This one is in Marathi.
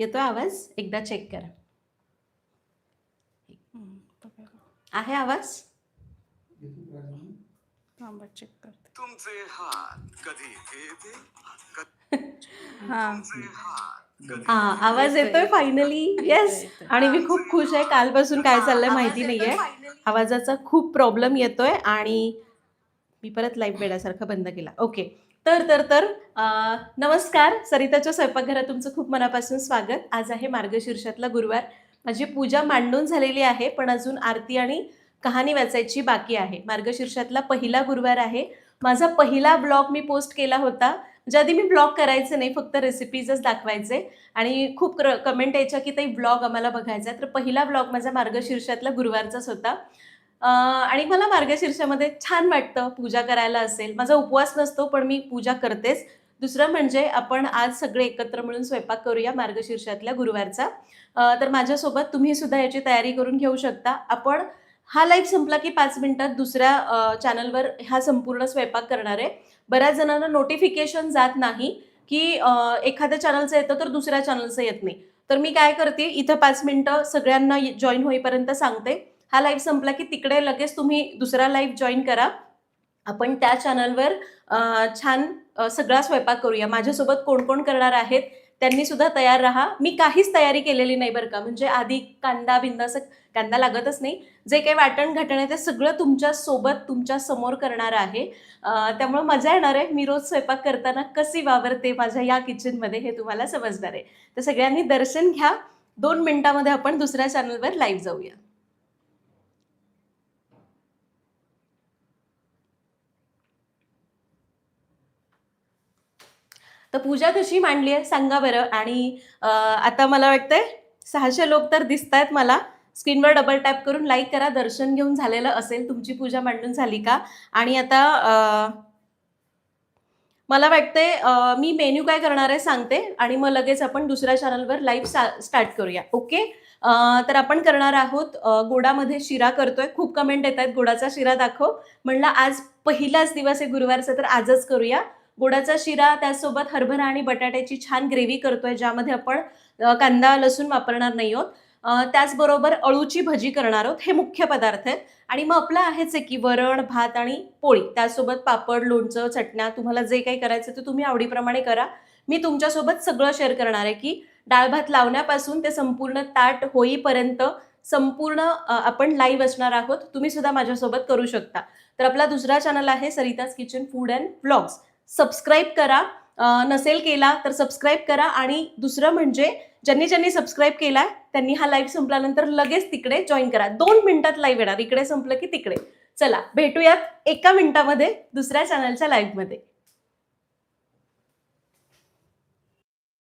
येतोय आवाज? एकदा चेक करा. आहे आवाज? चेक करते. तुमचे हात कधी येते कधी हा हा आवाज येतोय. Finally yes. आणि मी खूप खुश आहे. कालपासून काय चाललंय माहिती नाहीये. आवाजाचा खूप प्रॉब्लेम येतोय आणि मी परत लाईव्ह वेळासारखा बंद केला. ओके तर तर तर नमस्कार. सरिताच्या स्वयंपाकघरात तुमचं खूप मनापासून स्वागत. आज आहे मार्गशीर्षातला गुरुवार. माझी पूजा मांडून झालेली आहे पण अजून आरती आणि कहाणी वाचायची बाकी आहे. मार्गशीर्षातला पहिला गुरुवार आहे. माझा पहिला ब्लॉग मी पोस्ट केला होता. ज्या आधी मी ब्लॉग करायचे नाही फक्त रेसिपीजच दाखवायचे. आणि खूप कमेंट यायच्या की ताई ब्लॉग आम्हाला बघायचा तर पहिला ब्लॉग माझा मार्गशीर्षातला गुरुवारचाच होता. आणि मला मार्गशीर्षामध्ये छान वाटतं पूजा करायला असेल. माझा उपवास नसतो पण मी पूजा करतेच. दुसरं म्हणजे आपण आज सगळे एकत्र मिळून स्वयंपाक करूया मार्गशीर्षातल्या गुरुवारचा. तर माझ्यासोबत तुम्ही सुद्धा याची तयारी करून घेऊ शकता. आपण हा लाईव्ह संपला की पाच मिनिटात दुसऱ्या चॅनलवर हा संपूर्ण स्वयंपाक करणार आहे. बऱ्याच जणांना नोटिफिकेशन जात नाही की एखाद्या चॅनलचं येतं तर दुसऱ्या चॅनलचं येत नाही. तर मी काय करते इथं पाच मिनिटं सगळ्यांना जॉईन होईपर्यंत सांगते. हा लाईव्ह संपला की तिकडे लगेच तुम्ही दुसरा लाईव्ह जॉईन करा. आपण त्या चॅनलवर छान सगळा स्वयंपाक करूया. माझ्यासोबत कोण कोण करणार आहेत त्यांनी सुद्धा तयार राहा. मी काहीच तयारी केलेली नाही बरं का. म्हणजे आधी कांदा बिंदा असं कांदा लागतच नाही. जे काही वाटण घटण आहे ते सगळं तुमच्यासोबत तुमच्यासमोर करणार आहे. त्यामुळे मजा येणार आहे. मी रोज स्वयंपाक करताना कशी वावरते माझ्या या किचनमध्ये हे तुम्हाला समजणार आहे. तर सगळ्यांनी दर्शन घ्या. दोन मिनिटामध्ये आपण दुसऱ्या चॅनलवर लाईव्ह जाऊया. तर पूजा कशी मांडली आहे सांगा बरं. आणि आता मला वाटतंय सहाशे लोक तर दिसत आहेत मला. स्क्रीनवर डबल टॅप करून लाईक करा. दर्शन घेऊन झालेलं असेल तुमची पूजा मांडून झाली का? आणि आता मला वाटते मी मेन्यू काय करणार आहे सांगते. आणि मग लगेच आपण दुसऱ्या चॅनलवर लाईव्ह स्टार्ट करूया. ओके? तर आपण करणार आहोत गोडामध्ये शिरा करतोय. खूप कमेंट येत आहेत गोडाचा शिरा दाखव. म्हणलं आज पहिलाच दिवस आहे गुरुवारचा तर आजच करूया. गुडाचा शिरा त्यासोबत हरभरा आणि बटाट्याची छान ग्रेव्ही करतोय ज्यामध्ये आपण कांदा लसूण वापरणार नाही आहोत. त्याचबरोबर अळूची भजी करणार आहोत. हे मुख्य पदार्थ आहेत. आणि मग आपलं आहेच आहे की वरण भात आणि पोळी. त्यासोबत पापड लोणचं चटण्या. तुम्हाला जे काही करायचं ते तुम्ही आवडीप्रमाणे करा. मी तुमच्यासोबत सगळं शेअर करणार आहे की डाळ भात लावण्यापासून ते संपूर्ण ताट होईपर्यंत संपूर्ण आपण लाईव्ह असणार आहोत. तुम्ही सुद्धा माझ्यासोबत करू शकता. तर आपला दुसरा चॅनल आहे Sarita's kitchen food and blogs subscribe करा. नसेल केला तर सबस्क्राईब करा. आणि दुसरं म्हणजे ज्यांनी ज्यांनी सबस्क्राईब केला त्यांनी हा लाईव्ह संपल्यानंतर लगेच तिकडे जॉईन करा. दोन मिनिटात लाईव्ह येणार. इकडे संपलं की तिकडे. चला भेटूयात एका मिनिटामध्ये दुसऱ्या चॅनलच्या लाईव्हमध्ये